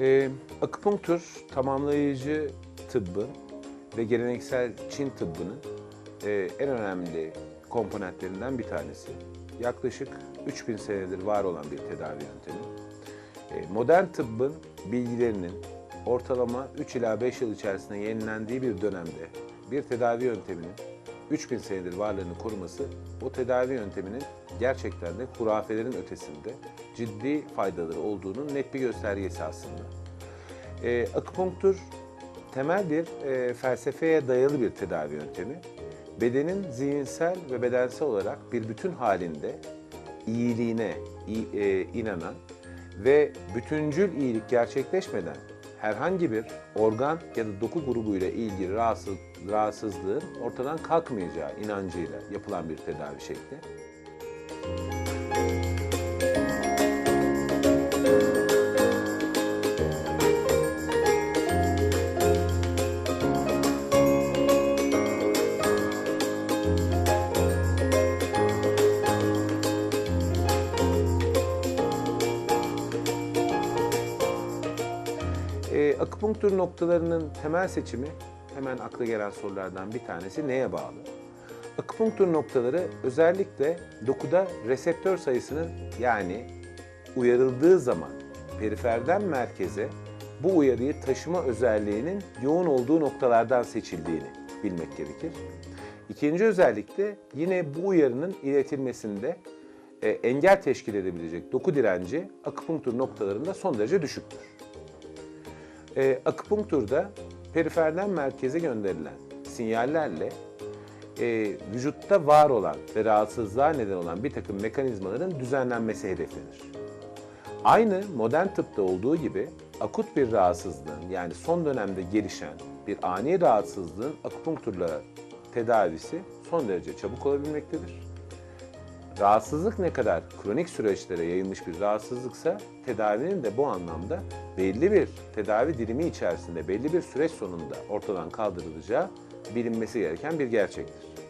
Ee, akupunktur tamamlayıcı tıbbın ve geleneksel Çin tıbbının e, en önemli komponentlerinden bir tanesi. Yaklaşık 3000 senedir var olan bir tedavi yöntemi. E, modern tıbbın bilgilerinin ortalama 3 ila 5 yıl içerisinde yenilendiği bir dönemde bir tedavi yönteminin 3000 senedir varlığını koruması o tedavi yönteminin gerçekten de hurafelerin ötesinde ciddi faydaları olduğunun net bir göstergesi aslında. E, akupunktur temel bir e, felsefeye dayalı bir tedavi yöntemi. Bedenin zihinsel ve bedensel olarak bir bütün halinde iyiliğine e, inanan ve bütüncül iyilik gerçekleşmeden herhangi bir organ ya da doku grubuyla ilgili rahatsız, rahatsızlığın ortadan kalkmayacağı inancıyla yapılan bir tedavi şekli. E, akupunktur noktalarının temel seçimi hemen akla gelen sorulardan bir tanesi neye bağlı? Akupunktur noktaları özellikle dokuda reseptör sayısının yani uyarıldığı zaman periferden merkeze bu uyarıyı taşıma özelliğinin yoğun olduğu noktalardan seçildiğini bilmek gerekir. İkinci özellik de yine bu uyarının iletilmesinde e, engel teşkil edebilecek doku direnci akupunktur noktalarında son derece düşüktür. E, akupunkturda periferden merkeze gönderilen sinyallerle e, vücutta var olan ve rahatsızlığa neden olan bir takım mekanizmaların düzenlenmesi hedeflenir. Aynı modern tıpta olduğu gibi akut bir rahatsızlığın yani son dönemde gelişen bir ani rahatsızlığın akupunkturla tedavisi son derece çabuk olabilmektedir. Rahatsızlık ne kadar kronik süreçlere yayılmış bir rahatsızlıksa tedavinin de bu anlamda belli bir tedavi dilimi içerisinde belli bir süreç sonunda ortadan kaldırılacağı bilinmesi gereken bir gerçektir.